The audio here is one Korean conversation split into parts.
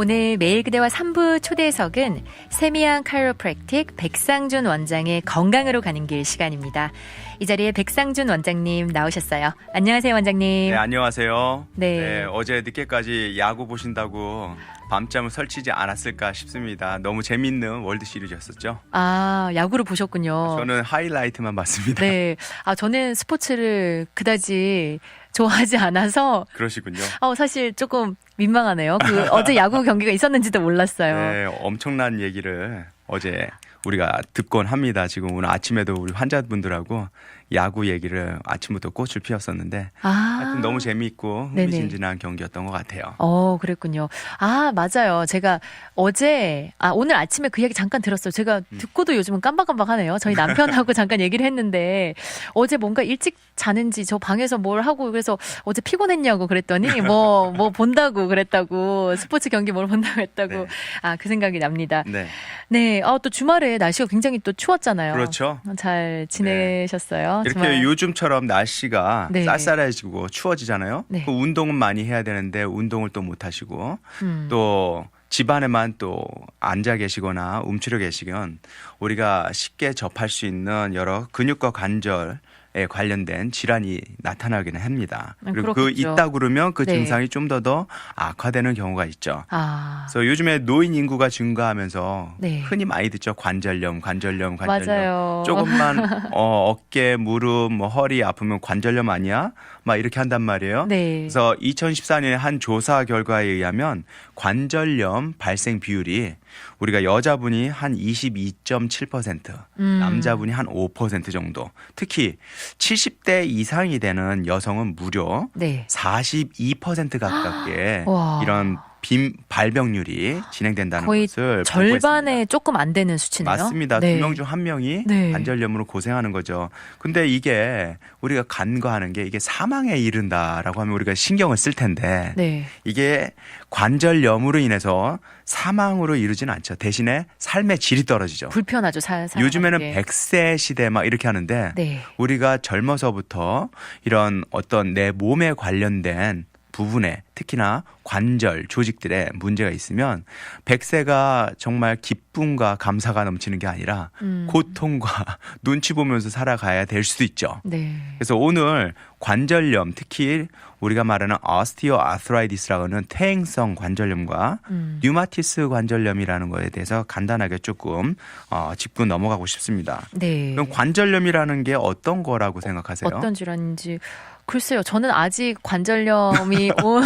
오늘 매일 그대와 3부 초대석은 세미안 카이로프랙틱 백상준 원장의 건강으로 가는 길 시간입니다. 이 자리에 백상준 원장님 나오셨어요. 안녕하세요, 원장님. 네, 안녕하세요. 네. 어제 늦게까지 야구 보신다고 밤잠을 설치지 않았을까 싶습니다. 너무 재밌는 월드 시리즈였었죠. 아, 야구를 보셨군요. 저는 하이라이트만 봤습니다. 네. 아, 저는 스포츠를 그다지 좋아하지 않아서 그러시군요. 어, 사실 조금 민망하네요. 그 어제 야구 경기가 있었는지도 몰랐어요. 네, 엄청난 얘기를 어제 우리가 듣곤 합니다. 지금 오늘 아침에도 우리 환자분들하고 야구 얘기를 아침부터 꽃을 피웠었는데 아. 하여튼 너무 재미있고 네네. 흥미진진한 경기였던 것 같아요. 어, 그랬군요. 아, 맞아요. 제가 어제, 아, 오늘 아침에 그 얘기 잠깐 들었어요. 제가 음. 듣고도 요즘은 깜박깜박하네요. 저희 남편하고 잠깐 얘기를 했는데, 어제 뭔가 일찍 자는지 저 방에서 뭘 하고, 그래서 어제 피곤했냐고 그랬더니, 뭐, 뭐 본다고 그랬다고, 스포츠 경기 뭘 본다고 했다고, 네. 아, 그 생각이 납니다. 네, 네, 아, 또 주말에 날씨가 굉장히 또 추웠잖아요. 그렇죠. 잘 지내셨어요? 이렇게 주말? 요즘처럼 날씨가 네. 쌀쌀해지고 추워지잖아요. 네. 그 운동은 많이 해야 되는데 운동을 또 못 하시고 음. 또 집안에만 또 앉아 계시거나 움츠려 계시면 우리가 쉽게 접할 수 있는 여러 근육과 관절에 관련된 질환이 나타나기는 합니다. 음, 그리고 그. 있다 그러면 그 네. 증상이 좀더더 악화되는 경우가 있죠. 아. 그래서 요즘에 노인 인구가 증가하면서 네. 흔히 많이 듣죠. 관절염, 관절염, 관절염. 맞아요. 조금만 어, 어깨, 무릎, 뭐 허리 아프면 관절염 아니야? 막 이렇게 한단 말이에요. 네. 그래서 2014년에 한 조사 결과에 의하면 관절염 발생 비율이 우리가 여자분이 한 22.7%, 음. 남자분이 한 5% 정도. 특히 70대 이상이 되는 여성은 무려 네. 42% 가깝게 와. 이런 빈 발병률이 진행된다는 거의 것을 절반에. 조금 안 되는 수치네요. 맞습니다. 네. 두명 중 한 명이 네. 관절염으로 고생하는 거죠. 근데 이게 우리가 간과하는 게 이게 사망에 이른다라고 하면 우리가 신경을 쓸 텐데 네. 이게 관절염으로 인해서 사망으로 이르진 않죠. 대신에 삶의 질이 떨어지죠. 불편하죠. 살, 살 요즘에는 100세 시대 막 이렇게 하는데 네. 우리가 젊어서부터 이런 어떤 내 몸에 관련된 부분에 특히나 관절 조직들에 문제가 있으면 100세가 정말 기쁨과 감사가 넘치는 게 아니라 음. 고통과 눈치 보면서 살아가야 될 수도 있죠. 네. 그래서 오늘 관절염 특히 우리가 말하는 오스티오 아스라이디스라고 하는 퇴행성 관절염과 음. 뉴마티스 관절염이라는 거에 대해서 간단하게 조금 어, 짚고 넘어가고 싶습니다. 네. 그럼 관절염이라는 게 어떤 거라고 생각하세요? 어떤 질환인지 글쎄요. 저는 아직 관절염이 오,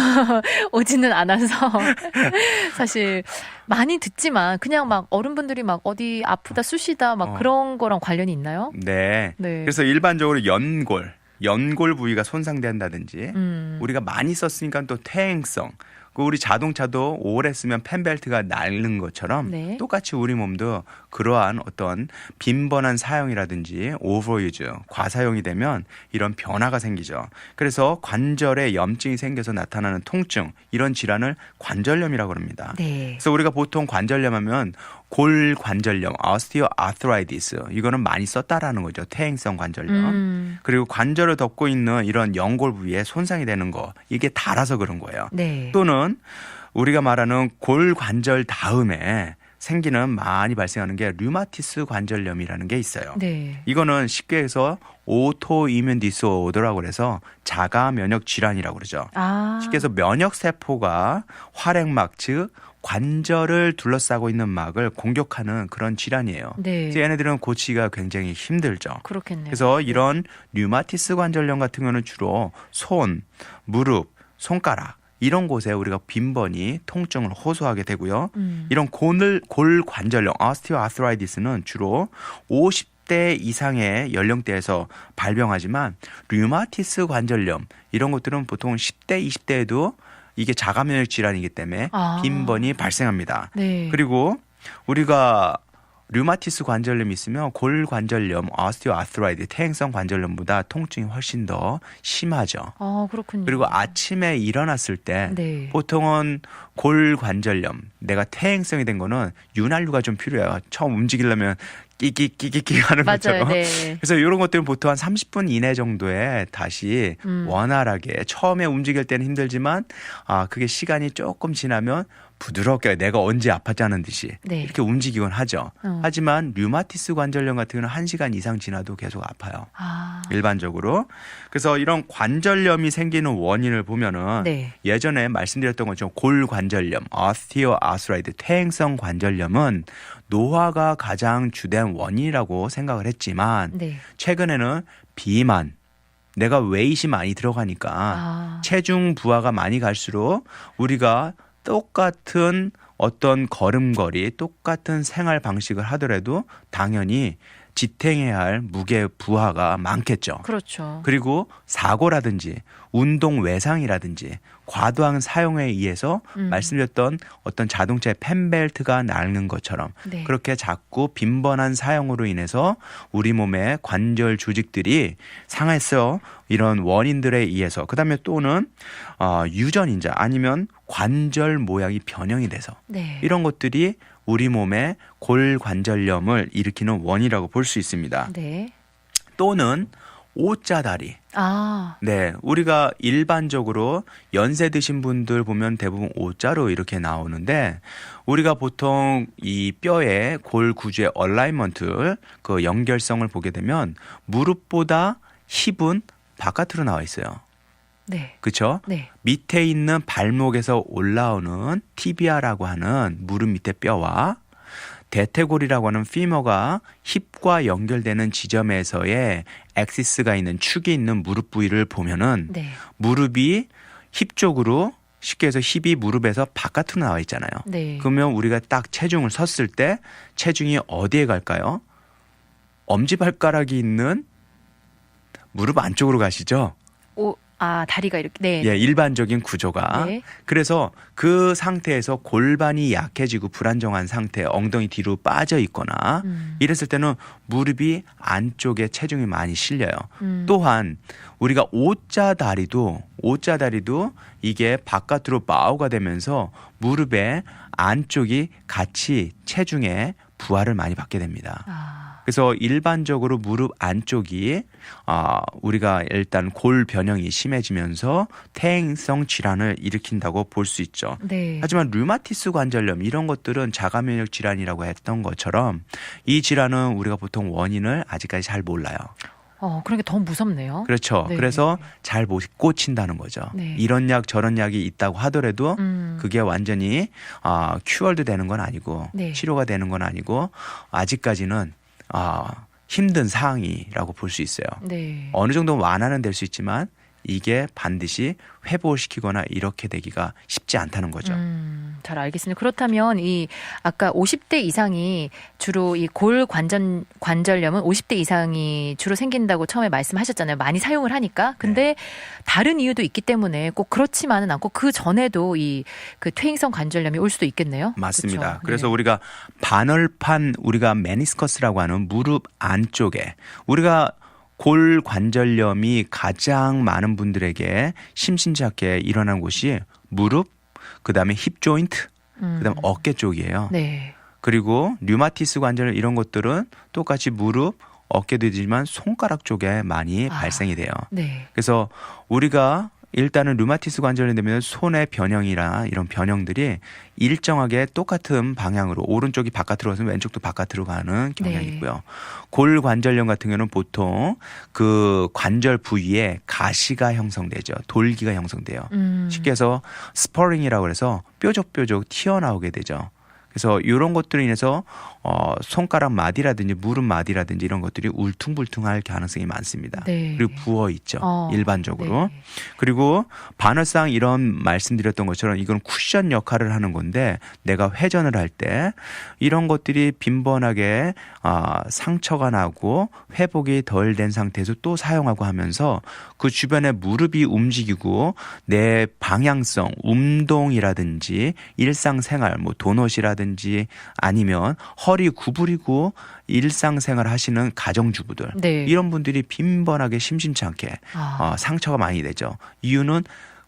오지는 않아서 사실 많이 듣지만 그냥 막 어른분들이 막 어디 아프다 쑤시다 막 어. 그런 거랑 관련이 있나요? 네. 네. 그래서 일반적으로 연골, 연골 부위가 손상된다든지 음. 우리가 많이 썼으니까 또 퇴행성. 그 우리 자동차도 오래 쓰면 펜벨트가 날는 것처럼 네. 똑같이 우리 몸도 그러한 어떤 빈번한 사용이라든지 오버유즈, 과사용이 되면 이런 변화가 생기죠. 그래서 관절에 염증이 생겨서 나타나는 통증, 이런 질환을 관절염이라고 합니다. 네. 그래서 우리가 보통 관절염 하면 골관절염, 오스티오 아스라이디스 이거는 많이 썼다라는 거죠. 퇴행성 관절염. 음. 그리고 관절을 덮고 있는 이런 연골 부위에 손상이 되는 거 이게 닳아서 그런 거예요. 네. 또는 우리가 말하는 골관절 다음에 생기는 많이 발생하는 게 류마티스 관절염이라는 게 있어요. 네. 이거는 쉽게 해서 오토이뮨 디스오더라고 그래서 자가 면역 질환이라고 그러죠. 아. 쉽게 해서 면역 세포가 활액막 즉 관절을 둘러싸고 있는 막을 공격하는 그런 질환이에요. 네. 그래서 얘네들은 고치기가 굉장히 힘들죠. 그렇겠네요. 그래서 이런 류마티스 관절염 같은 경우는 주로 손, 무릎, 손가락 이런 곳에 우리가 빈번히 통증을 호소하게 되고요. 음. 이런 골, 골 관절염, 오스티오아스라이디스는 주로 50대 이상의 연령대에서 발병하지만 류마티스 관절염 이런 것들은 보통 10대, 20대에도 이게 자가 면역 질환이기 때문에 아. 빈번히 발생합니다. 네. 그리고 우리가 류마티스 관절염이 있으면 골관절염, 오스티오아스라이드, 퇴행성 관절염보다 통증이 훨씬 더 심하죠. 아, 그렇군요. 그리고 아침에 일어났을 때 네. 보통은 골관절염, 내가 퇴행성이 된 거는 윤활유가 좀 필요해요. 처음 움직이려면 끼끼끼끼끼 하는 맞아요. 것처럼. 네. 그래서 이런 것들은 보통 한 30분 이내 정도에 다시 음. 원활하게 처음에 움직일 때는 힘들지만 아 그게 시간이 조금 지나면 부드럽게 내가 언제 아팠다는 듯이 네. 이렇게 움직이곤 하죠. 어. 하지만 류마티스 관절염 같은 경우는 1시간 이상 지나도 계속 아파요. 아. 일반적으로. 그래서 이런 관절염이 생기는 원인을 보면은 네. 예전에 말씀드렸던 것처럼 골관절염, 오스티오아스라이드, 퇴행성 관절염은 노화가 가장 주된 원인이라고 생각을 했지만 네. 최근에는 비만, 내가 웨이시 많이 들어가니까 아. 체중 부하가 많이 갈수록 우리가 똑같은 어떤 걸음걸이, 똑같은 생활 방식을 하더라도 당연히 지탱해야 할 무게 부하가 많겠죠. 그렇죠. 그리고 사고라든지 운동 외상이라든지 과도한 사용에 의해서 음. 말씀드렸던 어떤 자동차의 펜벨트가 낡는 것처럼 네. 그렇게 자꾸 빈번한 사용으로 인해서 우리 몸의 관절 조직들이 상해서 이런 원인들에 의해서 그다음에 또는 어, 유전인자 아니면 관절 모양이 변형이 돼서 네. 이런 것들이 우리 몸의 골관절염을 일으키는 원이라고 볼 수 있습니다. 네. 또는 오자 다리. 아. 네, 우리가 일반적으로 연세 드신 분들 보면 대부분 오자로 이렇게 나오는데 우리가 보통 이 뼈의 골 구조의 얼라이먼트 그 연결성을 보게 되면 무릎보다 힙은 바깥으로 나와 있어요. 네. 그렇죠? 네. 밑에 있는 발목에서 올라오는 티비아라고 하는 무릎 밑에 뼈와 대퇴골이라고 하는 피머가 힙과 연결되는 지점에서의 엑시스가 있는 축이 있는 무릎 부위를 보면은 네. 무릎이 힙 쪽으로 쉽게 해서 힙이 무릎에서 바깥으로 나와 있잖아요. 네. 그러면 우리가 딱 체중을 섰을 때 체중이 어디에 갈까요? 엄지발가락이 있는 무릎 안쪽으로 가시죠. 오, 아, 다리가 이렇게. 네. 예, 일반적인 구조가. 네. 그래서 그 상태에서 골반이 약해지고 불안정한 상태, 엉덩이 뒤로 빠져 있거나 음. 이랬을 때는 무릎이 안쪽에 체중이 많이 실려요. 음. 또한 우리가 오자 다리도 오자 다리도 이게 바깥으로 바우가 되면서 무릎의 안쪽이 같이 체중에 부하를 많이 받게 됩니다. 아. 그래서 일반적으로 무릎 안쪽이 아 우리가 일단 골 변형이 심해지면서 퇴행성 질환을 일으킨다고 볼 수 있죠. 네. 하지만 류마티스 관절염 이런 것들은 자가 면역 질환이라고 했던 것처럼 이 질환은 우리가 보통 원인을 아직까지 잘 몰라요. 어, 그런 게더 무섭네요. 그렇죠. 네. 그래서 잘 못 꽂힌다는 거죠. 네. 이런 약 저런 약이 있다고 하더라도 음. 그게 완전히 아 큐얼도 되는 건 아니고 네. 치료가 되는 건 아니고 아직까지는 아 힘든 상황이라고 볼 수 있어요. 네. 어느 정도 완화는 될 수 있지만 이게 반드시 회복을 시키거나 이렇게 되기가 쉽지 않다는 거죠. 음, 잘 알겠습니다. 그렇다면 이 아까 50대 이상이 주로 이 골 관전 관절염은 50대 이상이 주로 생긴다고 처음에 말씀하셨잖아요. 많이 사용을 하니까. 근데 다른 이유도 있기 때문에 꼭 그렇지만은 않고 그 전에도 이 그 퇴행성 관절염이 올 수도 있겠네요. 맞습니다. 그쵸? 그래서 네. 우리가 반월판 우리가 메니스커스라고 하는 무릎 안쪽에 우리가 골 관절염이 가장 많은 분들에게 심심치 않게 일어나는 곳이 무릎, 그다음에 힙 조인트, 음. 그다음 에 어깨 쪽이에요. 네. 그리고 류마티스 관절 이런 것들은 똑같이 무릎, 어깨도 되지만 손가락 쪽에 많이 아. 발생이 돼요. 네. 그래서 우리가 일단은 류마티스 관절이 되면 손의 변형이나 이런 변형들이 일정하게 똑같은 방향으로 오른쪽이 바깥으로 가서 왼쪽도 바깥으로 가는 경향이 네. 있고요. 골 관절염 같은 경우는 보통 그 관절 부위에 가시가 형성되죠. 돌기가 형성돼요. 음. 쉽게 해서 스퍼링이라고 해서 뾰족뾰족 튀어나오게 되죠. 그래서 이런 것들로 인해서 어, 손가락 마디라든지 무릎 마디라든지 이런 것들이 울퉁불퉁할 가능성이 많습니다. 네. 그리고 부어 있죠. 어, 일반적으로. 네. 그리고 반월상 이런 말씀드렸던 것처럼 이건 쿠션 역할을 하는 건데 내가 회전을 할 때 이런 것들이 빈번하게 아, 상처가 나고 회복이 덜 된 상태에서 또 사용하고 하면서 그 주변에 무릎이 움직이고 내 방향성, 운동이라든지 일상생활, 뭐 도넛이라든지 아니면 허리 구부리고 일상생활 하시는 가정주부들 네. 이런 분들이 빈번하게 심심치 않게 아. 어, 상처가 많이 되죠. 이유는 어,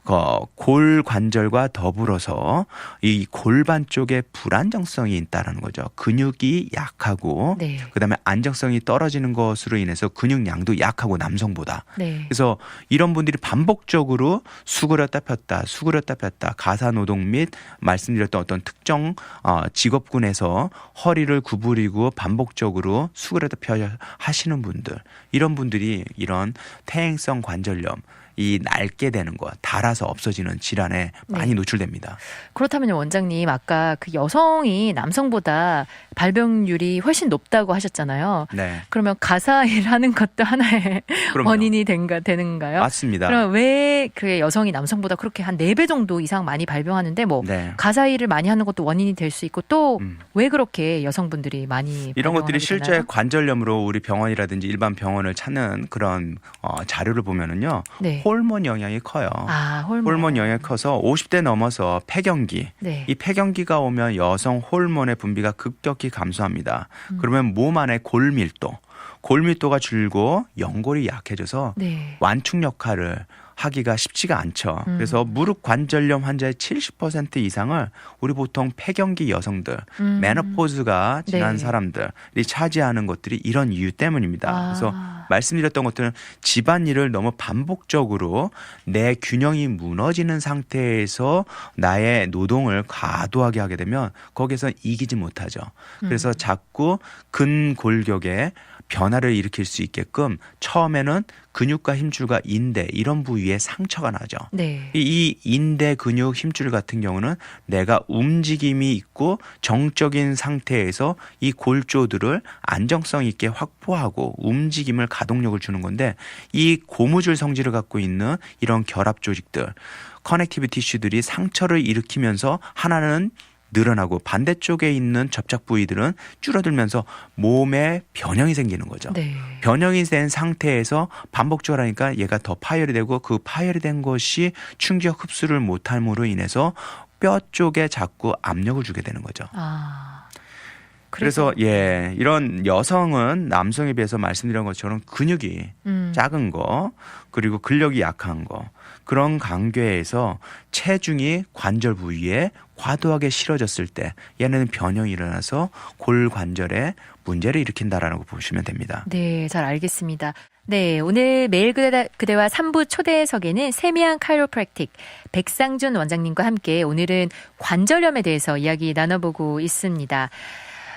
골 관절과 더불어서 이 골반 쪽에 불안정성이 있다라는 거죠. 근육이 약하고 네. 그다음에 안정성이 떨어지는 것으로 인해서 근육량도 약하고 남성보다 네. 그래서 이런 분들이 반복적으로 수그렸다 폈다, 수그렸다 폈다, 가사 노동 및 말씀드렸던 어떤 특정 어, 직업군에서 허리를 구부리고 반복적으로 수그렸다 펴 하시는 분들, 이런 분들이 이런 퇴행성 관절염, 이 낡게 되는 것, 닳아서 없어지는 질환에 많이 노출됩니다. 그렇다면 원장님 아까 그 여성이 남성보다 발병률이 훨씬 높다고 하셨잖아요. 네, 그러면 가사일 하는 것도 하나의 그럼요. 원인이 된가 되는가요? 맞습니다. 그럼 왜 그 여성이 남성보다 그렇게 한 네 배 정도 이상 많이 발병하는데 뭐 네. 가사 일을 많이 하는 것도 원인이 될 수 있고 또왜 음. 그렇게 여성분들이 많이 이런 것들이 실제 되나요? 관절염으로 우리 병원이라든지 일반 병원을 찾는 그런 어, 자료를 보면은요, 네. 호르몬 영향이 커요. 아 호르몬 호르몬 영향이 커서 50대 넘어서 폐경기, 네. 이 폐경기가 오면 여성 호르몬의 분비가 급격히 감소합니다. 음. 그러면 몸 안에 골밀도, 골밀도가 줄고 연골이 약해져서 네. 완충 역할을 하기가 쉽지가 않죠. 음. 그래서 무릎 관절염 환자의 70% 이상을 우리 보통 폐경기 여성들, 음. 메노포즈가 지난 네. 사람들이 차지하는 것들이 이런 이유 때문입니다. 아. 그래서 말씀드렸던 것들은 집안일을 너무 반복적으로 내 균형이 무너지는 상태에서 나의 노동을 과도하게 하게 되면 거기서 이기지 못하죠. 그래서 음. 자꾸 근골격에 변화를 일으킬 수 있게끔 처음에는 근육과 힘줄과 인대 이런 부위에 상처가 나죠. 네. 이- 이 인대 근육 힘줄 같은 경우는 내가 움직임이 있고 정적인 상태에서 이 골조들을 안정성 있게 확보하고 움직임을 가동력을 주는 건데 이 고무줄 성질을 갖고 있는 이런 결합 조직들 커넥티브 티슈들이 상처를 일으키면서 하나는 늘어나고 반대쪽에 있는 접착 부위들은 줄어들면서 몸에 변형이 생기는 거죠. 네. 변형이 된 상태에서 반복적으로 하니까 얘가 더 파열이 되고 그 파열이 된 것이 충격 흡수를 못함으로 인해서 뼈 쪽에 자꾸 압력을 주게 되는 거죠. 아. 그래서 예 이런 여성은 남성에 비해서 말씀드린 것처럼 근육이 음. 작은 거 그리고 근력이 약한 거 그런 관계에서 체중이 관절 부위에 과도하게 실어졌을 때 얘는 변형이 일어나서 골관절에 문제를 일으킨다라는 거 보시면 됩니다. 네, 잘 알겠습니다. 네, 오늘 매일 그대, 그대 와 3부 초대석에는 세미한 카이로프랙틱 백상준 원장님과 함께 오늘은 관절염에 대해서 이야기 나눠보고 있습니다.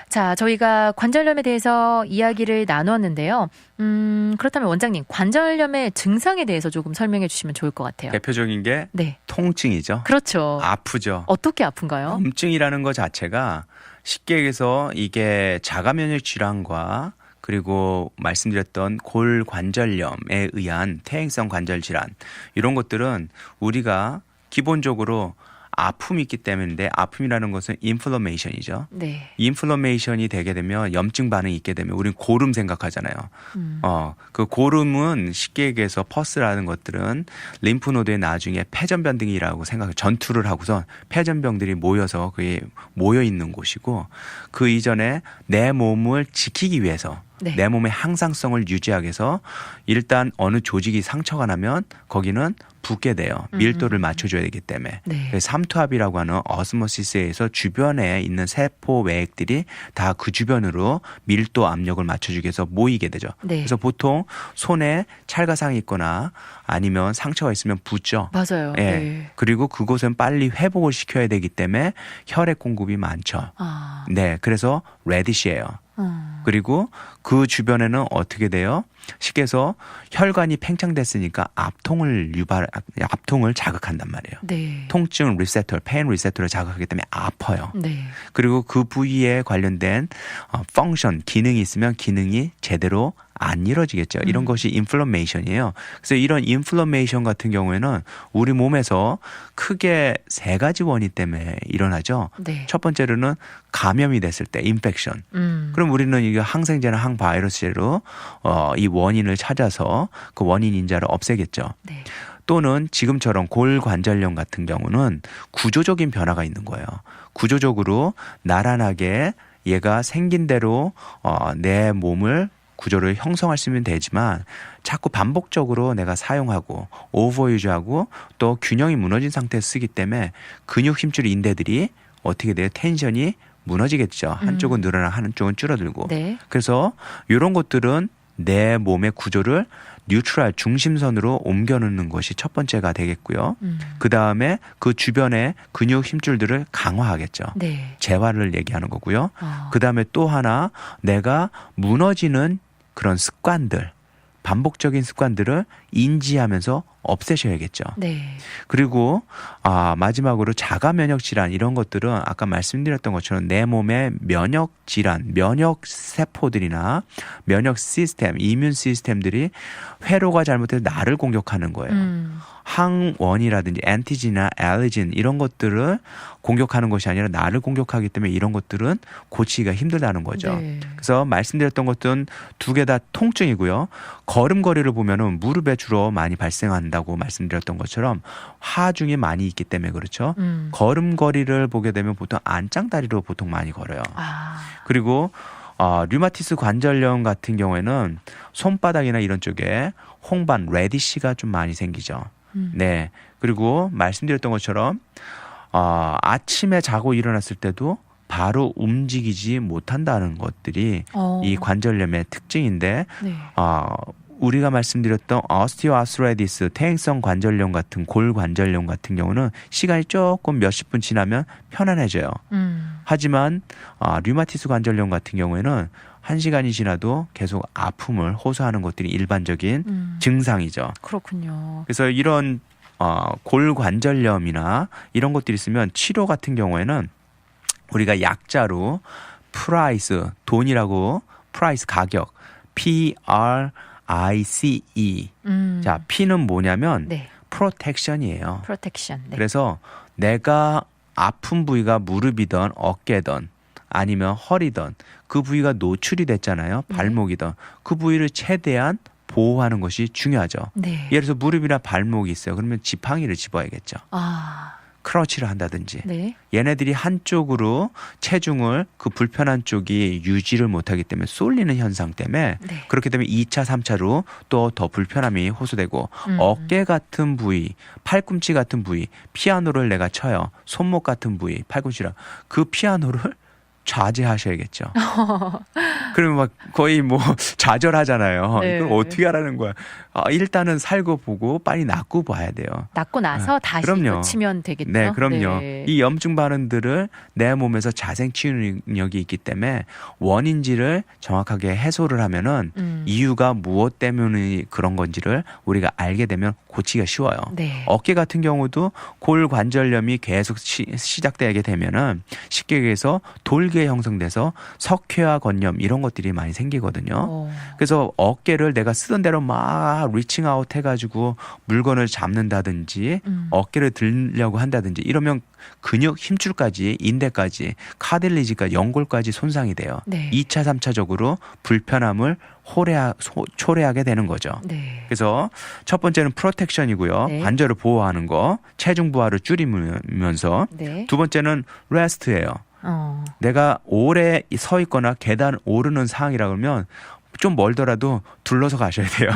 자, 저희가 관절염에 대해서 이야기를 나누었는데요. 음, 그렇다면 원장님, 관절염의 증상에 대해서 조금 설명해 주시면 좋을 것 같아요. 대표적인 게 네. 통증이죠. 그렇죠. 아프죠. 어떻게 아픈가요? 염증이라는 것 자체가 쉽게 얘기해서 이게 자가 면역 질환과 그리고 말씀드렸던 골관절염에 의한 퇴행성 관절 질환 이런 것들은 우리가 기본적으로 아픔이 있기 때문인데 아픔이라는 것은 인플러메이션이죠. 네. 인플러메이션이 되게 되면 염증 반응이 있게 되면 우리는 고름 생각하잖아요. 음. 어, 그 고름은 쉽게 얘기해서 퍼스라는 것들은 림프노드의 나중에 폐전변 등이라고 생각해 전투를 하고서 폐전병들이 모여서 그게 모여 있는 곳이고 그 이전에 내 몸을 지키기 위해서 네. 내 몸의 항상성을 유지하기 위해서 일단 어느 조직이 상처가 나면 거기는 붓게 돼요. 밀도를 음. 맞춰줘야 되기 때문에. 네. 그래서 삼투압이라고 하는 어스모시스에서 주변에 있는 세포 외액들이 다 그 주변으로 밀도 압력을 맞춰주기 위해서 모이게 되죠. 네. 그래서 보통 손에 찰가상이 있거나 아니면 상처가 있으면 붓죠. 맞아요. 예. 네. 그리고 그곳은 빨리 회복을 시켜야 되기 때문에 혈액 공급이 많죠. 아. 네. 그래서 레디시예요. 음. 그리고 그 주변에는 어떻게 돼요? 쉽게 해서 혈관이 팽창됐으니까 압통을 유발, 압통을 자극한단 말이에요. 네. 통증 리세터, 페인 리세터를 자극하기 때문에 아파요. 네. 그리고 그 부위에 관련된 어, 펑션, 기능이 있으면 기능이 제대로 안 이루어지겠죠. 이런 음. 것이 인플러메이션이에요. 그래서 이런 인플러메이션 같은 경우에는 우리 몸에서 크게 세 가지 원인 때문에 일어나죠. 네. 첫 번째로는 감염이 됐을 때 인펙션. 음. 그럼 우리는 이게 항생제나 항바이러스제로 어, 이 원인을 찾아서 그 원인 인자를 없애겠죠. 네. 또는 지금처럼 골관절염 같은 경우는 구조적인 변화가 있는 거예요. 구조적으로 나란하게 얘가 생긴 대로 어, 내 몸을 구조를 형성할 수 있으면 되지만 자꾸 반복적으로 내가 사용하고 오버유즈하고 또 균형이 무너진 상태에서 쓰기 때문에 근육 힘줄 인대들이 어떻게 돼요? 텐션이 무너지겠죠. 한쪽은 늘어나 한쪽은 줄어들고. 네. 그래서 이런 것들은 내 몸의 구조를 뉴트럴 중심선으로 옮겨놓는 것이 첫 번째가 되겠고요. 음. 그 다음에 그 주변의 근육 힘줄들을 강화하겠죠. 네. 재활을 얘기하는 거고요. 어. 그 다음에 또 하나 내가 무너지는 그런 습관들, 반복적인 습관들을 인지하면서 없애셔야겠죠. 네. 그리고 아 마지막으로 자가 면역 질환 이런 것들은 아까 말씀드렸던 것처럼 내 몸의 면역 질환, 면역 세포들이나 면역 시스템, 이뮨 시스템들이 회로가 잘못해서 나를 공격하는 거예요. 음. 항원이라든지 엔티진이나 알레진 이런 것들을 공격하는 것이 아니라 나를 공격하기 때문에 이런 것들은 고치기가 힘들다는 거죠. 네. 그래서 말씀드렸던 것들은 두 개 다 통증이고요. 걸음걸이를 보면은 무릎에 주로 많이 발생한다고 말씀드렸던 것처럼 하중이 많이 있기 때문에 그렇죠. 음. 걸음걸이를 보게 되면 보통 안짱다리로 보통 많이 걸어요. 아. 그리고 어, 류마티스 관절염 같은 경우에는 손바닥이나 이런 쪽에 홍반, 레디시가 좀 많이 생기죠. 음. 네. 그리고 말씀드렸던 것처럼 어, 아침에 자고 일어났을 때도 바로 움직이지 못한다는 것들이 어. 이 관절염의 특징인데 네. 어, 우리가 말씀드렸던 오스티오아스레디스 퇴행성 관절염 같은 골 관절염 같은 경우는 시간이 조금 몇십 분 지나면 편안해져요. 음. 하지만 아, 류마티스 관절염 같은 경우에는 한 시간이 지나도 계속 아픔을 호소하는 것들이 일반적인 음. 증상이죠. 그렇군요. 그래서 이런 어, 골관절염이나 이런 것들이 있으면 치료 같은 경우에는 우리가 약자로 프라이스 돈이라고 프라이스 가격 P R I C E 음. 자 P는 뭐냐면 네. 프로텍션이에요. 프로텍션. 네. 그래서 내가 아픈 부위가 무릎이든 어깨든 아니면 허리든 그 부위가 노출이 됐잖아요. 네. 발목이든 그 부위를 최대한 보호하는 것이 중요하죠. 네. 예를 들어서 무릎이나 발목이 있어요. 그러면 지팡이를 집어야겠죠. 아. 크러치를 한다든지. 네. 얘네들이 한쪽으로 체중을 그 불편한 쪽이 유지를 못하기 때문에 쏠리는 현상 때문에 네. 그렇게 되면 2차, 3차로 또 더 불편함이 호소되고 음. 어깨 같은 부위, 팔꿈치 같은 부위, 피아노를 내가 쳐요. 손목 같은 부위, 팔꿈치랑 그 피아노를 좌제하셔야겠죠. 그러면 막 거의 뭐 좌절하잖아요. 네. 이걸 어떻게 하라는 거야? 아, 일단은 살고 보고 빨리 낫고 봐야 돼요. 낫고 나서 다시 아, 그럼요. 고치면 되겠죠. 네, 그럼요. 네. 이 염증 반응들을 내 몸에서 자생 치유 능력이 있기 때문에 원인지를 정확하게 해소를 하면은 음. 이유가 무엇 때문에 그런 건지를 우리가 알게 되면 고치기가 쉬워요. 네. 어깨 같은 경우도 골 관절염이 계속 시, 시작되게 되면은 쉽게 얘기해서 돌괴 형성돼서 석회화 건염 이런 것들이 많이 생기거든요. 어. 그래서 어깨를 내가 쓰던 대로 막 리칭 아웃 해가지고 물건을 잡는다든지 음. 어깨를 들려고 한다든지 이러면 근육 힘줄까지 인대까지 카딜리지까지 연골까지 손상이 돼요. 네. 2차, 3차적으로 불편함을 호래하, 소- 초래하게 되는 거죠. 네. 그래서 첫 번째는 프로텍션이고요. 네. 관절을 보호하는 거, 체중 부하를 줄이면서 네. 두 번째는 레스트예요. 어. 내가 오래 서 있거나 계단 오르는 상황이라 그러면 좀 멀더라도 둘러서 가셔야 돼요.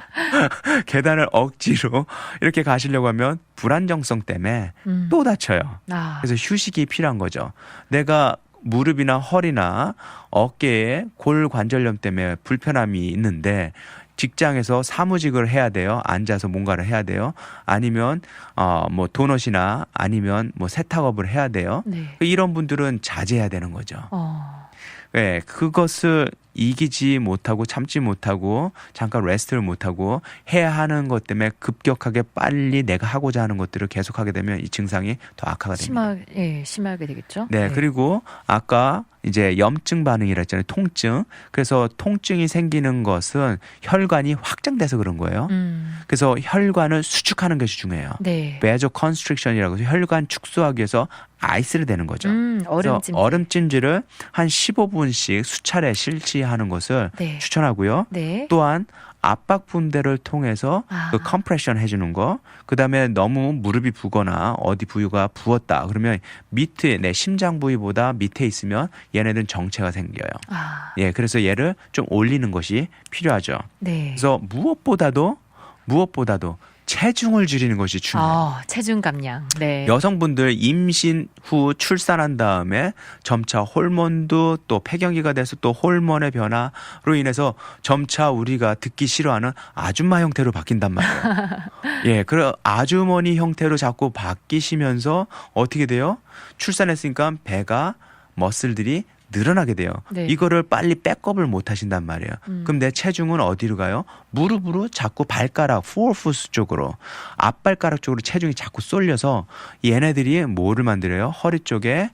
계단을 억지로 이렇게 가시려고 하면 불안정성 때문에 음. 또 다쳐요. 아. 그래서 휴식이 필요한 거죠. 내가 무릎이나 허리나 어깨에 골 관절염 때문에 불편함이 있는데 직장에서 사무직을 해야 돼요. 앉아서 뭔가를 해야 돼요. 아니면 어뭐 도넛이나 아니면 뭐 세탁업을 해야 돼요. 네. 이런 분들은 자제해야 되는 거죠. 어. 네, 그것을 이기지 못하고 참지 못하고 잠깐 레스트를 못하고 해야 하는 것 때문에 급격하게 빨리 내가 하고자 하는 것들을 계속하게 되면 이 증상이 더 악화가 됩니다. 심하 예, 심하게 되겠죠. 네, 그리고 아까 이제 염증 반응이라 했잖아요. 통증. 그래서 통증이 생기는 것은 혈관이 확장돼서 그런 거예요. 음. 그래서 혈관을 수축하는 것이 중요해요. 네. 베저 컨스트릭션이라고 해서 혈관 축소하기 위해서 아이스를 대는 거죠. 음, 그래서 얼음찜. 얼음찜질을 한 15분씩 수차례 실시하 는 것을 네. 추천하고요. 네. 또한 압박 분대를 통해서 아. 그 컴프레션 해주는 거. 그 다음에 너무 무릎이 부거나 어디 부위가 부었다. 그러면 밑에 내 심장 부위보다 밑에 있으면 얘네들은 정체가 생겨요. 아, 예, 그래서 얘를 좀 올리는 것이 필요하죠. 네. 그래서 무엇보다도 무엇보다도 체중을 줄이는 것이 중요해요. 아, 체중 감량. 네. 여성분들 임신 후 출산한 다음에 점차 호르몬도 또 폐경기가 돼서 또 호르몬의 변화로 인해서 점차 우리가 듣기 싫어하는 아줌마 형태로 바뀐단 말이에요. 예, 그래 아주머니 형태로 자꾸 바뀌시면서 어떻게 돼요? 출산했으니까 배가 머슬들이 늘어나게 돼요. 네. 이거를 빨리 백업을 못 하신단 말이에요. 음. 그럼 내 체중은 어디로 가요? 무릎으로 자꾸 발가락, 포어푸스 쪽으로, 앞발가락 쪽으로 체중이 자꾸 쏠려서 얘네들이 뭐를 만들어요? 허리 쪽에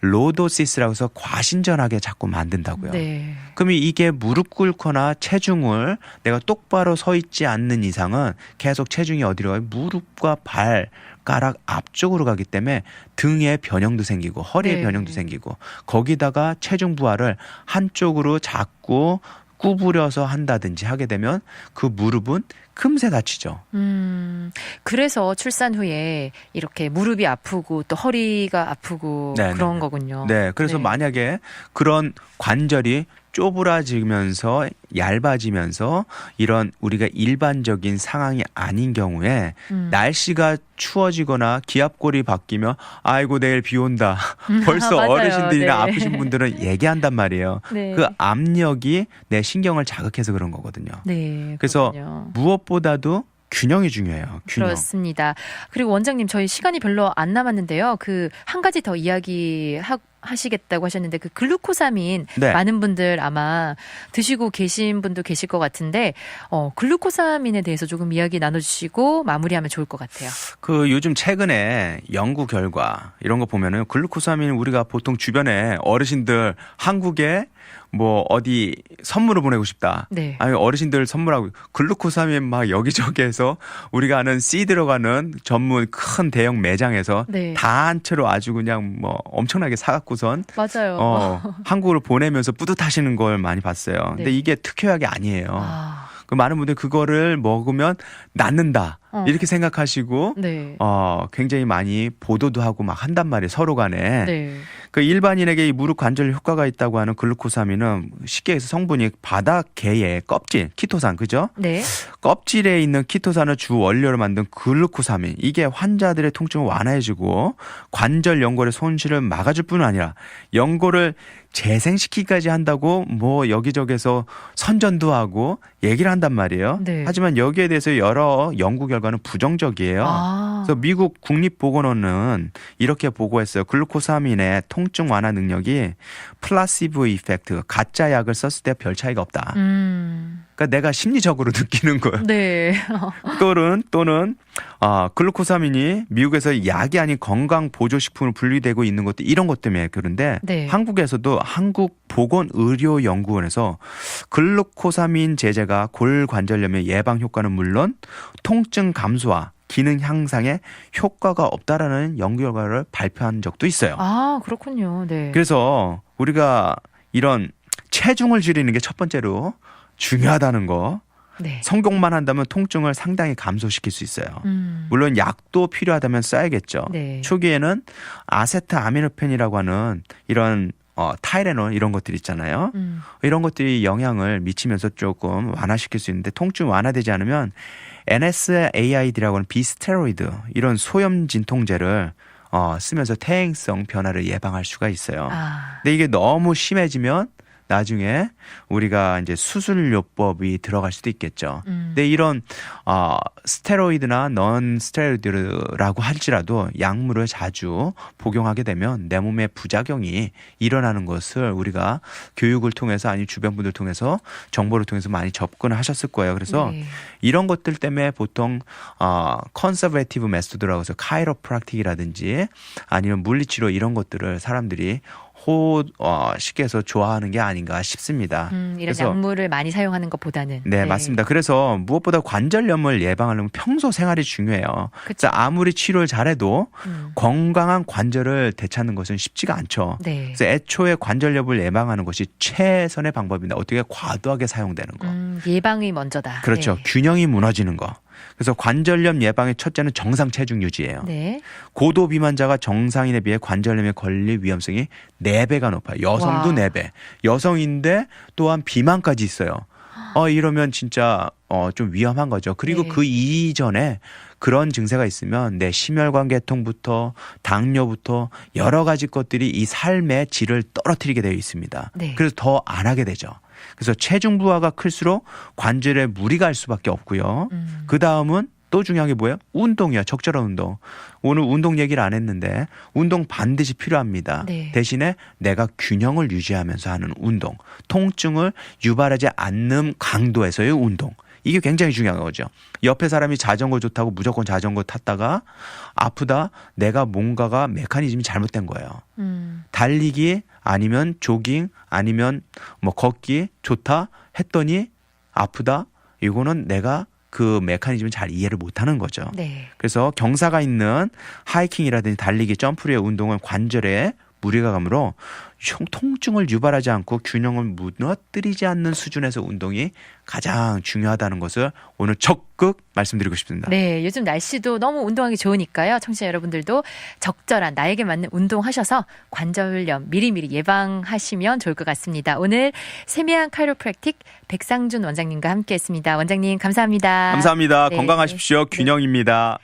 로도시스라고 해서 과신전하게 자꾸 만든다고요. 네. 그러면 이게 무릎 꿇거나 체중을 내가 똑바로 서 있지 않는 이상은 계속 체중이 어디로 가요? 무릎과 발 가락 앞쪽으로 가기 때문에 등에 변형도 생기고 허리에 네. 변형도 생기고 거기다가 체중 부하를 한쪽으로 자꾸 구부려서 한다든지 하게 되면 그 무릎은 금세 다치죠. 음, 그래서 출산 후에 이렇게 무릎이 아프고 또 허리가 아프고 네, 그런 네, 네. 거군요. 네, 그래서 네. 만약에 그런 관절이 쪼그라지면서 얇아지면서 이런 우리가 일반적인 상황이 아닌 경우에 음. 날씨가 추워지거나 기압골이 바뀌면 아이고 내일 비 온다. 벌써 맞아요. 어르신들이나 네. 아프신 분들은 얘기한단 말이에요. 네. 그 압력이 내 신경을 자극해서 그런 거거든요. 네. 그래서. 무엇보다도 균형이 중요해요. 균형. 그렇습니다. 그리고 원장님 저희 시간이 별로 안 남았는데요. 그 한 가지 더 이야기 하, 하시겠다고 하셨는데 그 글루코사민 네. 많은 분들 아마 드시고 계신 분도 계실 것 같은데 어 글루코사민에 대해서 조금 이야기 나눠주시고 마무리하면 좋을 것 같아요. 그 요즘 최근에 연구 결과 이런 거 보면은 글루코사민 우리가 보통 주변에 어르신들 한국에 뭐 어디 선물을 보내고 싶다. 네. 아니 어르신들 선물하고 글루코사민 막 여기저기에서 우리가 아는 C 들어가는 전문 큰 대형 매장에서 네. 단체로 아주 그냥 뭐 엄청나게 사갖고 선 맞아요. 어 한국으로 보내면서 뿌듯하시는 걸 많이 봤어요. 근데 네. 이게 특효약이 아니에요. 아, 그 많은 분들이 그거를 먹으면 낫는다 어. 이렇게 생각하시고 네. 어, 굉장히 많이 보도도 하고 막 한단 말이에요, 서로 간에. 네. 그 일반인에게 이 무릎 관절 효과가 있다고 하는 글루코사민은 쉽게 해서 성분이 바닥개의 껍질, 키토산, 그죠? 네. 껍질에 있는 키토산을 주 원료로 만든 글루코사민. 이게 환자들의 통증을 완화해 주고 관절 연골의 손실을 막아 줄 뿐 아니라 연골을 재생시키기까지 한다고 뭐 여기저기서 선전도 하고 얘기를 한단 말이에요. 네. 하지만 여기에 대해서 여러 연구 결과는 부정적이에요. 아. 그래서 미국 국립보건원은 이렇게 보고했어요. 글루코사민의 통증 완화 능력이 플라시브 이펙트, 가짜 약을 썼을 때 별 차이가 없다. 음. 그러니까 내가 심리적으로 느끼는 거예요. 네. 또는 또는 아 글루코사민이 미국에서 약이 아닌 건강 보조 식품으로 분류되고 있는 것도 이런 것 때문에 그런데 네. 한국에서도 한국 보건의료연구원에서 글루코사민 제제가 골관절염의 예방 효과는 물론 통증 감소와 기능 향상에 효과가 없다라는 연구 결과를 발표한 적도 있어요. 아, 그렇군요. 네. 그래서 우리가 이런 체중을 줄이는 게 첫 번째로 중요하다는 거. 네. 성공만 한다면 통증을 상당히 감소시킬 수 있어요. 음. 물론 약도 필요하다면 써야겠죠. 네. 초기에는 아세트아미노펜이라고 하는 이런 어, 타이레놀 이런 것들 있잖아요. 음. 이런 것들이 영향을 미치면서 조금 완화시킬 수 있는데 통증 완화되지 않으면 NSAID라고 하는 비스테로이드 이런 소염 진통제를 어, 쓰면서 퇴행성 변화를 예방할 수가 있어요. 아. 근데 이게 너무 심해지면 나중에 우리가 이제 수술요법이 들어갈 수도 있겠죠. 음. 근데 이런 어 스테로이드나 넌 스테로이드라고 할지라도 약물을 자주 복용하게 되면 내 몸에 부작용이 일어나는 것을 우리가 교육을 통해서 아니 주변 분들 통해서 정보를 통해서 많이 접근을 하셨을 거예요. 그래서 네. 이런 것들 때문에 보통 어 컨서베티브 메소드라고 해서 카이로프락틱이라든지 아니면 물리치료 이런 것들을 사람들이 호 어, 쉽게 해서 좋아하는 게 아닌가 싶습니다. 음, 이런 그래서- 약물을 많이 사용하는 것보다는. 네, 맞습니다. 그래서 무엇보다 관절염을 예방하려면 평소 생활이 중요해요. 그래서 아무리 치료를 잘해도 음, 건강한 관절을 되찾는 것은 쉽지가 않죠. 네. 그래서 애초에 관절염을 예방하는 것이 최선의 방법입니다. 어떻게 과도하게 사용되는 거. 음, 예방이 먼저다. 그렇죠. 네. 균형이 무너지는 거. 그래서 관절염 예방의 첫째는 정상 체중 유지예요. 네. 고도 비만자가 정상인에 비해 관절염에 걸릴 위험성이 4배가 높아요. 여성도 와. 4배. 여성인데 또한 비만까지 있어요. 어 이러면 진짜 어좀 위험한 거죠. 그리고 네. 그 이전에 그런 증세가 있으면 내 심혈관 계통부터 당뇨부터 여러 가지 것들이 이 삶의 질을 떨어뜨리게 되어 있습니다. 네. 그래서 더 안 하게 되죠. 그래서 체중 부하가 클수록 관절에 무리가 갈 수밖에 없고요. 음, 그 다음은 또 중요한 게 뭐예요? 운동이요. 적절한 운동. 오늘 운동 얘기를 안 했는데 운동 반드시 필요합니다. 네. 대신에 내가 균형을 유지하면서 하는 운동. 통증을 유발하지 않는 강도에서의 운동. 이게 굉장히 중요한 거죠. 옆에 사람이 자전거 좋다고 무조건 자전거 탔다가 아프다. 내가 뭔가가 메커니즘이 잘못된 거예요. 음, 달리기 아니면 조깅 아니면 뭐 걷기 좋다 했더니 아프다 이거는 내가 그 메커니즘을 잘 이해를 못하는 거죠. 네. 그래서 경사가 있는 하이킹이라든지 달리기 점프류의 운동은 관절에 무리가 가므로 총- 통증을 유발하지 않고 균형을 무너뜨리지 않는 수준에서 운동이 가장 중요하다는 것을 오늘 적극 말씀드리고 싶습니다. 네, 요즘 날씨도 너무 운동하기 좋으니까요. 청취자 여러분들도 적절한 나에게 맞는 운동하셔서 관절염 미리미리 예방하시면 좋을 것 같습니다. 오늘 세미한 카이로프랙틱 백상준 원장님과 함께했습니다. 원장님 감사합니다. 감사합니다. 네. 건강하십시오. 균형입니다.